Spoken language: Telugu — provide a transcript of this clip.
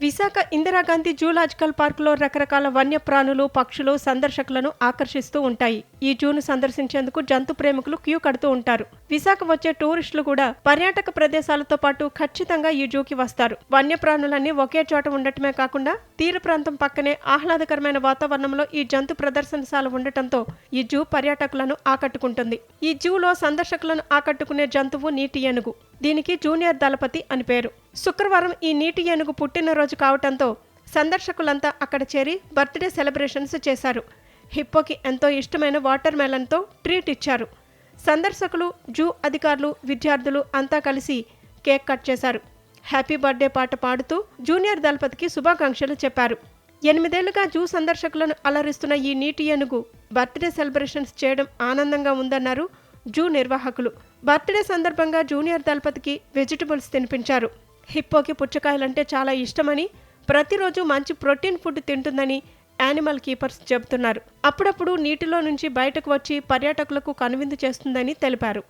విశాఖ ఇందిరాగాంధీ జూలాజికల్ పార్కులో రకరకాల వన్యప్రాణులు పక్షులు సందర్శకులను ఆకర్షిస్తూ ఉంటాయి. ఈ జూను సందర్శించేందుకు జంతు ప్రేమికులు క్యూ కడుతూ ఉంటారు. విశాఖ వచ్చే టూరిస్టులు కూడా పర్యాటక ప్రదేశాలతో పాటు ఖచ్చితంగా ఈ జూకి వస్తారు. వన్యప్రాణులన్నీ ఒకే చోట ఉండటమే కాకుండా తీర ప్రాంతం పక్కనే ఆహ్లాదకరమైన వాతావరణంలో ఈ జంతు ప్రదర్శనశాల ఉండటంతో ఈ జూ పర్యాటకులను ఆకట్టుకుంటుంది. ఈ జూలో సందర్శకులను ఆకట్టుకునే జంతువు నీటి ఏనుగు. దీనికి జూనియర్ దళపతి అని పేరు. శుక్రవారం ఈ నీటి ఏనుగు పుట్టినరోజు కావటంతో సందర్శకులంతా అక్కడ చేరి బర్త్డే సెలబ్రేషన్స్ చేశారు. హిప్పోకి ఎంతో ఇష్టమైన వాటర్ మెలన్తో ట్రీట్ ఇచ్చారు. సందర్శకులు జూ అధికారులు విద్యార్థులు అంతా కలిసి కేక్ కట్ చేశారు. హ్యాపీ బర్త్డే పాట పాడుతూ జూనియర్ దళపతికి శుభాకాంక్షలు చెప్పారు. ఎనిమిదేళ్ళుగా జూ సందర్శకులను అలరిస్తున్న ఈ నీటి ఏనుగు బర్త్డే సెలబ్రేషన్స్ చేయడం ఆనందంగా ఉందన్నారు జూ నిర్వాహకులు. బర్త్డే సందర్భంగా జూనియర్ దళపతికి వెజిటబుల్స్ తినిపించారు. హిప్పోకి పుచ్చకాయలంటే చాలా ఇష్టమని ప్రతిరోజు మంచి ప్రోటీన్ ఫుడ్ తింటుందని యానిమల్ కీపర్స్ చెబుతున్నారు. అప్పుడప్పుడు నీటిలో నుంచి బయటకు వచ్చి పర్యాటకులకు కనువిందు చేస్తుందని తెలిపారు.